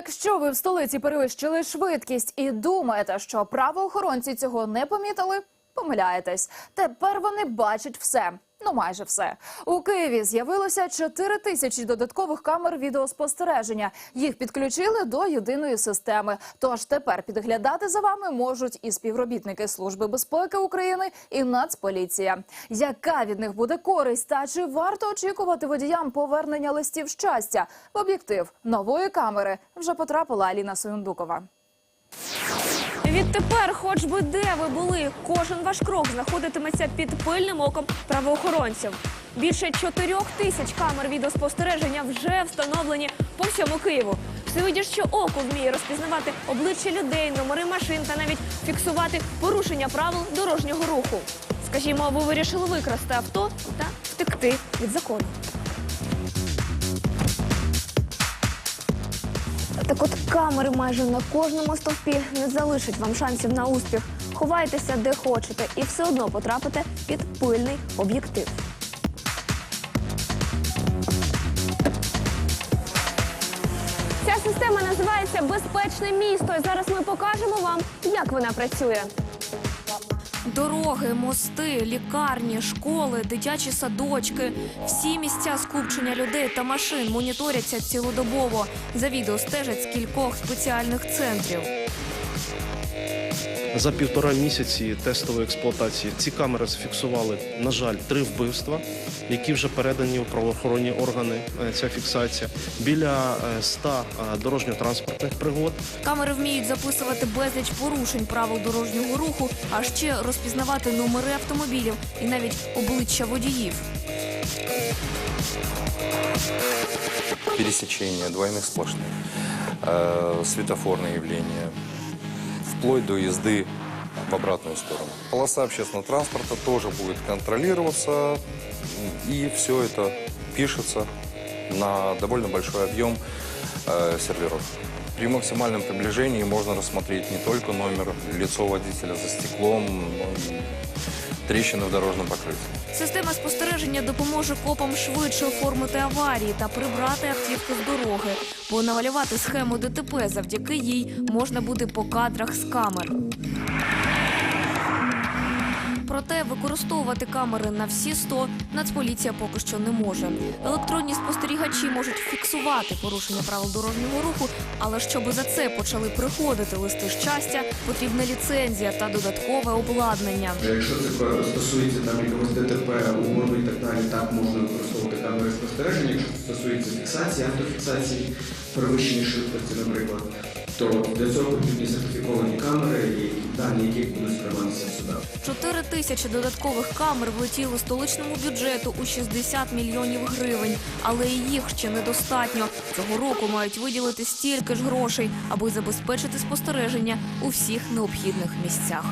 Якщо ви в столиці перевищили швидкість і думаєте, що правоохоронці цього не помітили, помиляєтесь. Тепер вони бачать все. Ну, майже все. У Києві з'явилося 4 тисячі додаткових камер відеоспостереження. Їх підключили до єдиної системи. Тож тепер підглядати за вами можуть і співробітники Служби безпеки України, і Нацполіція. Яка від них буде користь та чи варто очікувати водіям повернення листів щастя? В об'єктив нової камери вже потрапила Аліна Союндукова. Відтепер, хоч би де ви були, кожен ваш крок знаходитиметься під пильним оком правоохоронців. Більше чотирьох тисяч камер відеоспостереження вже встановлені по всьому Києву. Все видиш, око вміє розпізнавати обличчя людей, номери машин та навіть фіксувати порушення правил дорожнього руху. Скажімо, ви вирішили викрасти авто та втекти від закону. Так от камери майже на кожному стовпі не залишать вам шансів на успіх. Ховайтеся де хочете і все одно потрапите під пильний об'єктив. Ця система називається Безпечне місто. І зараз ми покажемо вам, як вона працює. Дороги, мости, лікарні, школи, дитячі садочки. Всі місця скупчення людей та машин моніторяться цілодобово. За відео стежать з кількох спеціальних центрів. За півтора місяці тестової експлуатації ці камери зафіксували, на жаль, три вбивства, які вже передані у правоохоронні органи. е, Ця фіксація біля е, 100 е, дорожньо-транспортних пригод. Камери вміють записувати безліч порушень правил дорожнього руху, а ще розпізнавати номери автомобілів і навіть обличчя водіїв. пересечения двойных сплошных, э, светофорные явления, вплоть до езды в обратную сторону. Полоса общественного транспорта тоже будет контролироваться, и все это пишется на довольно большой объем э, серверов. При максимальном приближении можно рассмотреть не только номер, лицо водителя за стеклом, но и трещины в дорожному покритті. Система спостереження допоможе копам швидше оформити аварії та прибрати автівки з дороги, бо намалювати схему ДТП завдяки їй можна буде по кадрах з камер. Проте використовувати камери на всі 100 Нацполіція поки що не може. Електронні спостерігачі можуть фіксувати порушення правил дорожнього руху, але щоб за це почали приходити листи щастя, потрібна ліцензія та додаткове обладнання. Якщо це стосується там якогось ДТП, угону і так далі, так можна використовувати камери спостереження. Якщо стосується фіксації, автофіксації, перевищення швидкості, наприклад, то для цього потрібні сертифіковані камери, і дані які будуть сприйматися в. Чотири тисячі додаткових камер влетіли столичному бюджету у 60 мільйонів гривень, але і їх ще недостатньо. Цього року мають виділити стільки ж грошей, аби забезпечити спостереження у всіх необхідних місцях.